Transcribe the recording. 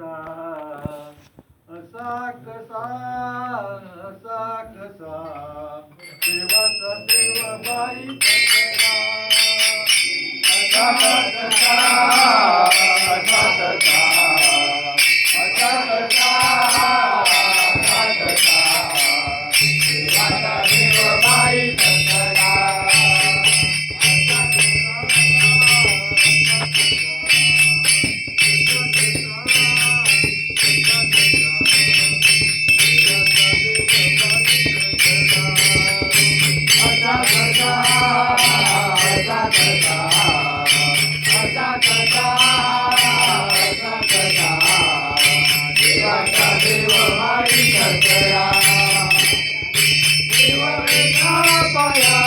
कसा? असा कसा? असा कसा? देवाचा देव बाई कसा असा कसा? असा कसा? Abaya.